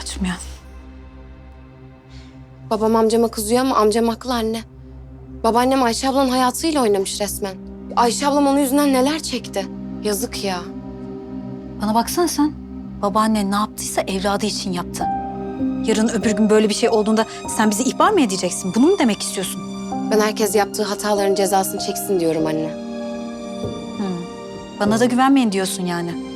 Açmıyor. Babam amcama kızıyor ama amcam haklı anne. Babaannem Ayşe ablanın hayatıyla oynamış resmen. Ayşe ablam onun yüzünden neler çekti. Yazık ya. Bana baksana sen. Babaannen ne yaptıysa evladı için yaptı. Yarın öbür gün böyle bir şey olduğunda sen bizi ihbar mı edeceksin? Bunu mu demek istiyorsun? Ben herkes yaptığı hataların cezasını çeksin diyorum anne. Bana da güvenmeyin diyorsun yani.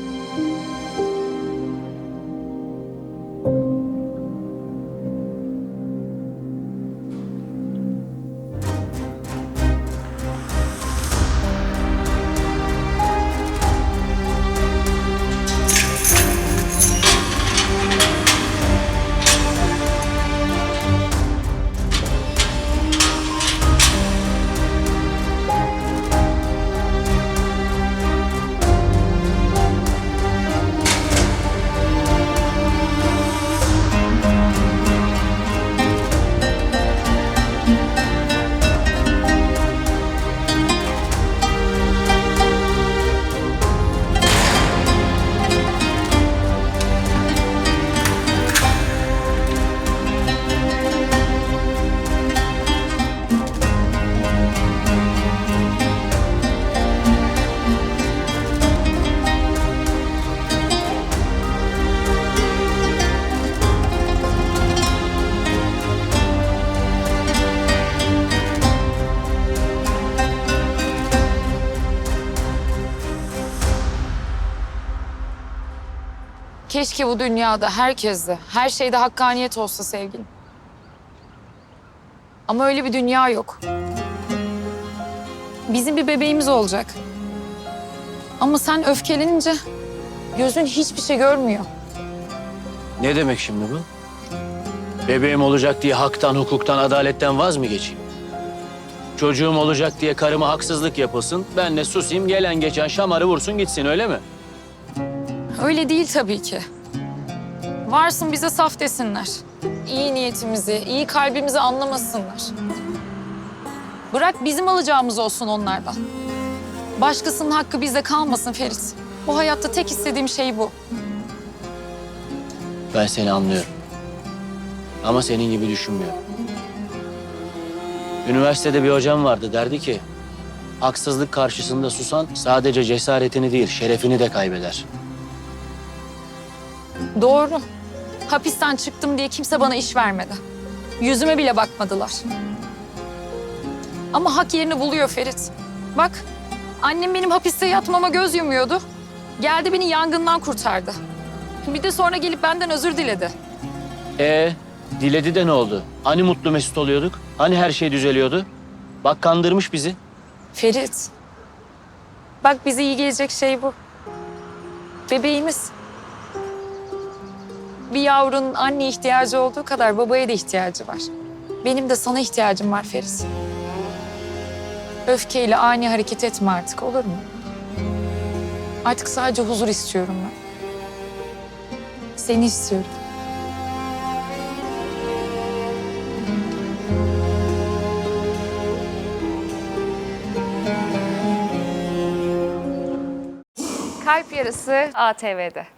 Keşke bu dünyada herkeste, her şeyde hakkaniyet olsa sevgilim. Ama öyle bir dünya yok. Bizim bir bebeğimiz olacak. Ama sen öfkelenince gözün hiçbir şey görmüyor. Ne demek şimdi bu? Bebeğim olacak diye haktan, hukuktan, adaletten vaz mı geçeyim? Çocuğum olacak diye karıma haksızlık yapılsın, ben de susayım, gelen geçen şamarı vursun gitsin öyle mi? Öyle değil tabii ki. Varsın bize saf desinler. İyi niyetimizi, iyi kalbimizi anlamasınlar. Bırak bizim alacağımız olsun onlardan. Başkasının hakkı bizde kalmasın Ferit. Bu hayatta tek istediğim şey bu. Ben seni anlıyorum. Ama senin gibi düşünmüyorum. Üniversitede bir hocam vardı derdi ki... ...haksızlık karşısında susan sadece cesaretini değil şerefini de kaybeder. Doğru. Hapisten çıktım diye kimse bana iş vermedi. Yüzüme bile bakmadılar. Ama hak yerini buluyor Ferit. Bak, annem benim hapiste yatmama göz yumuyordu. Geldi beni yangından kurtardı. Bir de sonra gelip benden özür diledi. E diledi de ne oldu? Hani mutlu mesut oluyorduk? Hani her şey düzeliyordu? Bak kandırmış bizi. Ferit, bak bize iyi gelecek şey bu. Bebeğimiz. Bir yavrunun anne ihtiyacı olduğu kadar babaya da ihtiyacı var. Benim de sana ihtiyacım var Ferit. Öfkeyle ani hareket etme artık olur mu? Artık sadece huzur istiyorum ben. Seni istiyorum. Kalp Yarısı ATV'de.